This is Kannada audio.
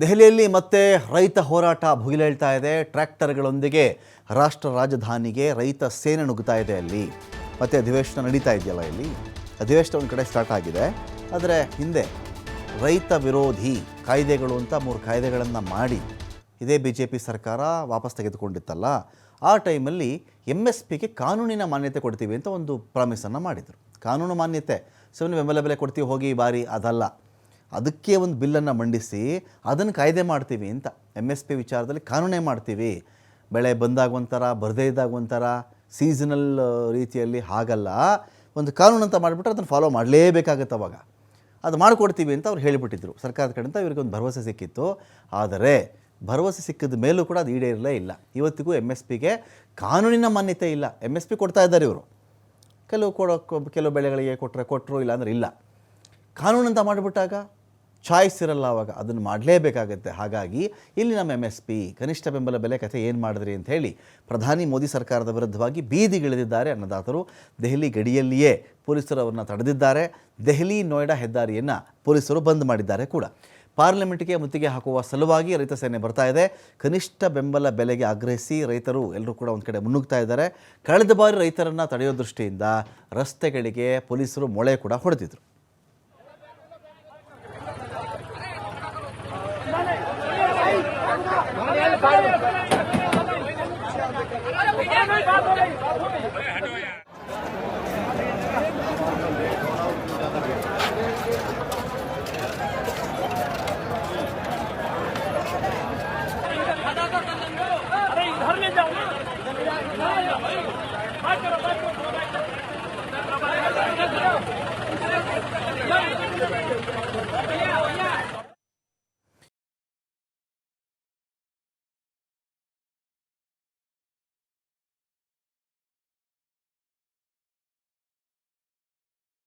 ದೆಹಲಿಯಲ್ಲಿ ಮತ್ತೆ ರೈತ ಹೋರಾಟ ಭುಗಿಲೇಳ್ತಾ ಇದೆ. ಟ್ರ್ಯಾಕ್ಟರ್ಗಳೊಂದಿಗೆ ರಾಷ್ಟ್ರ ರಾಜಧಾನಿಗೆ ರೈತ ಸೇನೆ ನುಗ್ತಾ ಇದೆ ಅಲ್ಲಿ. ಮತ್ತೆ ಅಧಿವೇಶನ ನಡೀತಾ ಇದೆಯಲ್ಲ ಇಲ್ಲಿ? ಅಧಿವೇಶನ ಒಂದು ಕಡೆ ಸ್ಟಾರ್ಟ್ ಆಗಿದೆ. ಆದರೆ ಹಿಂದೆ ರೈತ ವಿರೋಧಿ ಕಾಯ್ದೆಗಳು ಅಂತ ಮೂರು ಕಾಯ್ದೆಗಳನ್ನು ಮಾಡಿ ಇದೇ ಬಿ ಜೆ ಪಿ ಸರ್ಕಾರ ವಾಪಸ್ ತೆಗೆದುಕೊಂಡಿತ್ತಲ್ಲ. ಆ ಟೈಮಲ್ಲಿ ಎಂ ಎಸ್ ಪಿಗೆ ಕಾನೂನಿನ ಮಾನ್ಯತೆ ಕೊಡ್ತೀವಿ ಅಂತ ಒಂದು ಪ್ರಾಮಿಸನ್ನು ಮಾಡಿದರು. ಕಾನೂನು ಮಾನ್ಯತೆ. ಸುಮ್ಮನೆ ಬೆಂಬಲ ಬೆಲೆ ಕೊಡ್ತೀವಿ, ಹೋಗಿ ಈ ಬಾರಿ ಅದಲ್ಲ. ಅದಕ್ಕೆ ಒಂದು ಬಿಲ್ಲನ್ನು ಮಂಡಿಸಿ ಅದನ್ನು ಕಾಯ್ದೆ ಮಾಡ್ತೀವಿ ಅಂತ ಎಂ ಎಸ್ ಪಿ ವಿಚಾರದಲ್ಲಿ ಕಾನೂನೇ ಮಾಡ್ತೀವಿ. ಬೆಳೆ ಬಂದಾಗ ಒಂಥರ, ಬರದೇ ಇದ್ದಾಗ ಒಂಥರ ಸೀಸನಲ್ ರೀತಿಯಲ್ಲಿ ಹಾಗಲ್ಲ. ಒಂದು ಕಾನೂನು ಅಂತ ಮಾಡಿಬಿಟ್ರೆ ಅದನ್ನು ಫಾಲೋ ಮಾಡಲೇಬೇಕಾಗತ್ತೆ ಅವಾಗ. ಅದು ಮಾಡಿಕೊಡ್ತೀವಿ ಅಂತ ಅವ್ರು ಹೇಳಿಬಿಟ್ಟಿದ್ರು. ಸರ್ಕಾರದ ಕಡೆಯಿಂದ ಇವ್ರಿಗೆ ಒಂದು ಭರವಸೆ ಸಿಕ್ಕಿತ್ತು. ಆದರೆ ಭರವಸೆ ಸಿಕ್ಕಿದ ಮೇಲೂ ಕೂಡ ಅದು ಈಡೇರಲೇ ಇಲ್ಲ. ಇವತ್ತಿಗೂ ಎಂ ಎಸ್ ಪಿಗೆ ಕಾನೂನಿನ ಮಾನ್ಯತೆ ಇಲ್ಲ. ಎಂ ಎಸ್ ಪಿ ಕೊಡ್ತಾ ಇದ್ದಾರೆ ಇವರು. ಕೆಲವು ಕೊಡೋ, ಕೆಲವು ಬೆಳೆಗಳಿಗೆ ಕೊಟ್ಟರೆ ಕೊಟ್ಟರು ಇಲ್ಲ ಅಂದ್ರೆ ಇಲ್ಲ. ಕಾನೂನು ಅಂತ ಮಾಡಿಬಿಟ್ಟಾಗ ಚಾಯ್ಸ್ ಇರಲ್ಲ ಅವಾಗ. ಅದನ್ನು ಮಾಡಲೇಬೇಕಾಗತ್ತೆ. ಹಾಗಾಗಿ ಇಲ್ಲಿ ನಮ್ಮ ಎಂ ಎಸ್ ಪಿ ಕನಿಷ್ಠ ಬೆಂಬಲ ಬೆಲೆ ಕಥೆ ಏನು ಮಾಡಿದ್ರಿ ಅಂತ ಹೇಳಿ ಪ್ರಧಾನಿ ಮೋದಿ ಸರ್ಕಾರದ ವಿರುದ್ಧವಾಗಿ ಬೀದಿಗಿಳಿದಿದ್ದಾರೆ ಅನ್ನದಾತರು. ದೆಹಲಿ ಗಡಿಯಲ್ಲಿಯೇ ಪೊಲೀಸರು ಅವರನ್ನು ತಡೆದಿದ್ದಾರೆ. ದೆಹಲಿ ನೋಯ್ಡಾ ಹೆದ್ದಾರಿಯನ್ನು ಪೊಲೀಸರು ಬಂದ್ ಮಾಡಿದ್ದಾರೆ ಕೂಡ. ಪಾರ್ಲಿಮೆಂಟ್ಗೆ ಮುತ್ತಿಗೆ ಹಾಕುವ ಸಲುವಾಗಿ ರೈತ ಸೇನೆ ಬರ್ತಾ ಇದೆ. ಕನಿಷ್ಠ ಬೆಂಬಲ ಬೆಲೆಗೆ ಆಗ್ರಹಿಸಿ ರೈತರು ಎಲ್ಲರೂ ಕೂಡ ಒಂದು ಕಡೆ ಮುನ್ನುಗ್ತಾ ಇದ್ದಾರೆ. ಕಳೆದ ಬಾರಿ ರೈತರನ್ನು ತಡೆಯೋ ದೃಷ್ಟಿಯಿಂದ ರಸ್ತೆಗಳಿಗೆ ಪೊಲೀಸರು ಮೊಳೆ ಕೂಡ ಹೊಡೆದಿದ್ರು. Olha, olha, olha.